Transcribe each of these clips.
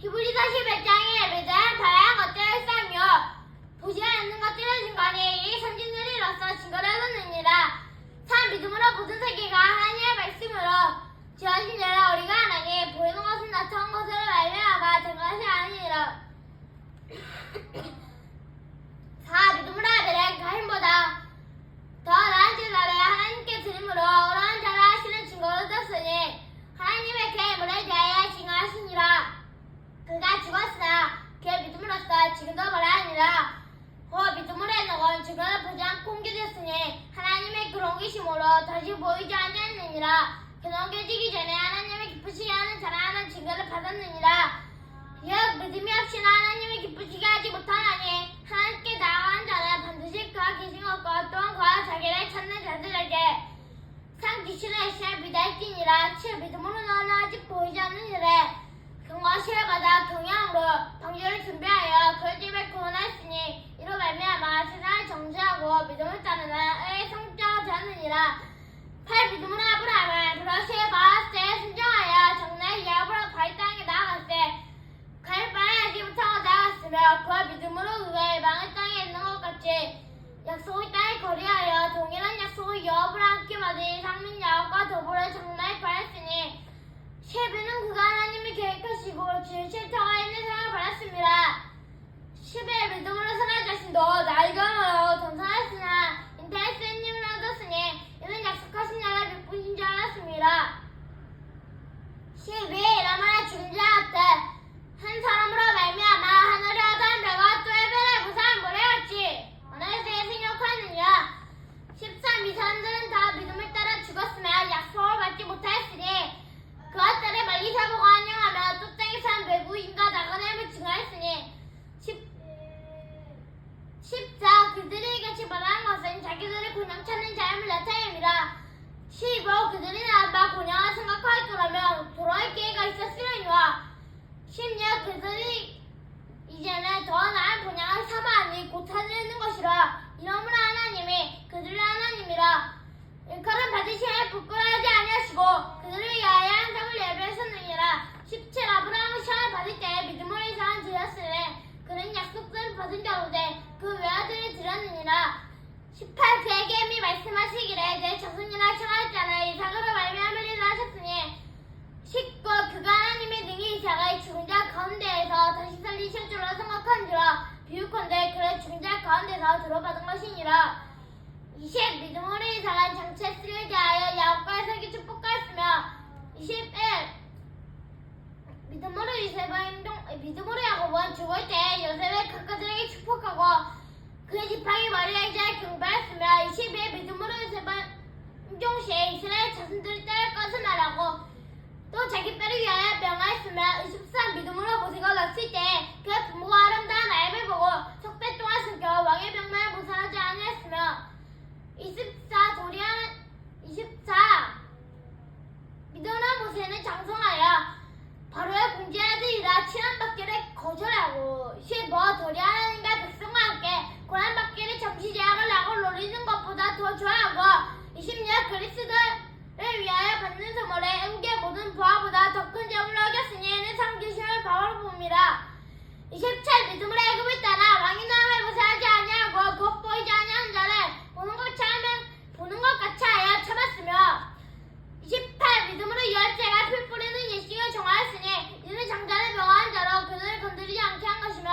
히브리서 11장에 믿음, 다양한 것들을 쌓며 보지 않는 것들을 증거하니 이 선진들이로서 증거를 얻느니라 참 믿음으로 모든 세계가 하나님의 말씀으로 지어진 자라 우리가 하나니 보이는 것은 나타난 것을 말미암아 된 것이 아니니라 4. 믿음으로 아벨은 가인보다 더 나은 제사를 하나님께 드림으로 어려운 자를 하시는 증거를 얻었으니 하나님의 그의 물에 대하여 증거하시니라 그가 죽었으나 그의 지금도 벌하니라 곧 믿음으로 해놓은 증거를 보지 않고 옮겨졌으니 하나님의 그런 계심으로 다시 보이지 아니하느니라. 그는 옮겨지기 전에 하나님의 기쁘시게 하는 자라는 증거를 받았느니라. 즉 믿음이 없이는 하나님을 기쁘시게 하지 못하나니 하나님께 나아가는 자는 반드시 그와 계신 것과 또한 그와 자기를 찾는 자들에게 상 주시는 시를 믿을지니라. 칠 믿음으로는 아직 보이지 않는 일에 시를 받아 경향으로 방주를 준비하여 그 집에 구원하 10의 믿음으로 살아계신 너, 낡은 어, 전사 15. 그들이 나아봐 곤양을 생각할 거라면 돌아올 기회가 있었으려니와 16. 그들이 이제는 더 나은 본향을 삼아하니 곧 있는 것이라 이러므로 하나님이 그들의 하나님이라 일컬은 받으시에 부끄러워하지 아니하시고 그들을 위하여 항상을 예배하셨느니라 17. 아브라함은 시험을 받을 때 믿음으로 이상을 드렸으니 그는 약속을 받은 자로되 그 외아들을 드렸느니라 18. 그에게 이미 말씀하시기를 내 청할 자는 이삭으로 말미암으리라 하셨으니 19. 그가 하나님의 능히 이삭을 죽은 자 가운데에서 다시 살리실 줄로 생각한지라 비유컨대 그를 죽은 자 가운데서 들어받은 것이니라 20. 믿음으로 이삭은 장차 쓰려게 하여 야곱과 이삭이 축복하였으며 21. 믿음으로 행동, 믿음으로 야곱은 죽을 때 요셉의 가까들에게 축복하고 그의 지팡이 머리에 이제 경배했으며 22. 믿음으로 요셉은 임종시에 이스라엘 자손들이 따를 것을 말하고 또 자기 뼈를 위하여 명하였으며 24. 믿음으로 모세가 났을 때 그의 부모가 아름다운 아이를 보고 석배 동안 숨겨 왕의 병만을 모살하지 아니했으며 24. 도리하는 24. 믿음으로 모세는 장성하여 바로의 공제하들이라 친한받기를 거절하고 15. 도리하는 가 백성과 함께 고난받기를 잠시 제약을 하고 노리는 것보다 더 좋아하고 26. 그리스도를 위하여 받는 선물에 음계 모든 부하보다 더 큰 점을 얻겼으니 이는 상주심을 바로 봅니다. 27. 믿음으로 애굽을 따라 왕의 나라를 무사하지 아니하고 곧 보이지 아니하는 자를 보는 것 같이 하면 보는 것 같이 하여 참았으며 28. 믿음으로 유할제가 풀 뿌리는 예식을 정하였으니 이는 장자를 명하는 자로 그들을 건드리지 않게 한 것이며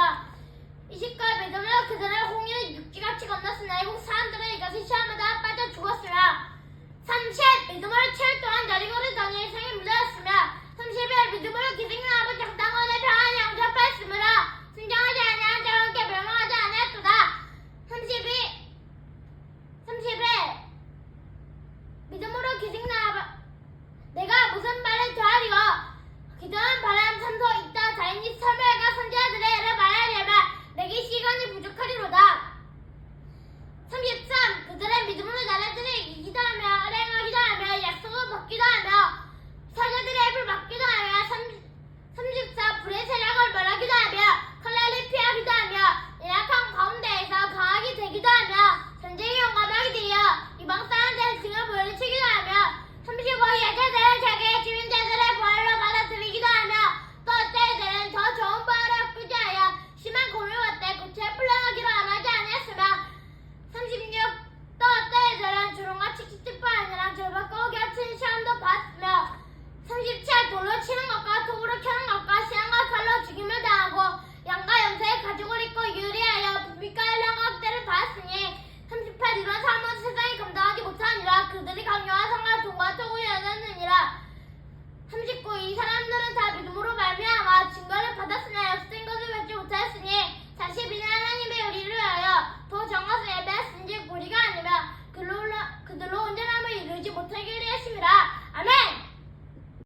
29. 믿음으로 그들을 홍해를 육지같이 건넜으나 이국 사람들은 이것을 시험하다 빠져 죽었으며 30. 믿음으로 7일 동안 여리고를 다니 생에 물려였으며 31. 믿음으로 기생을 아버지 장당원의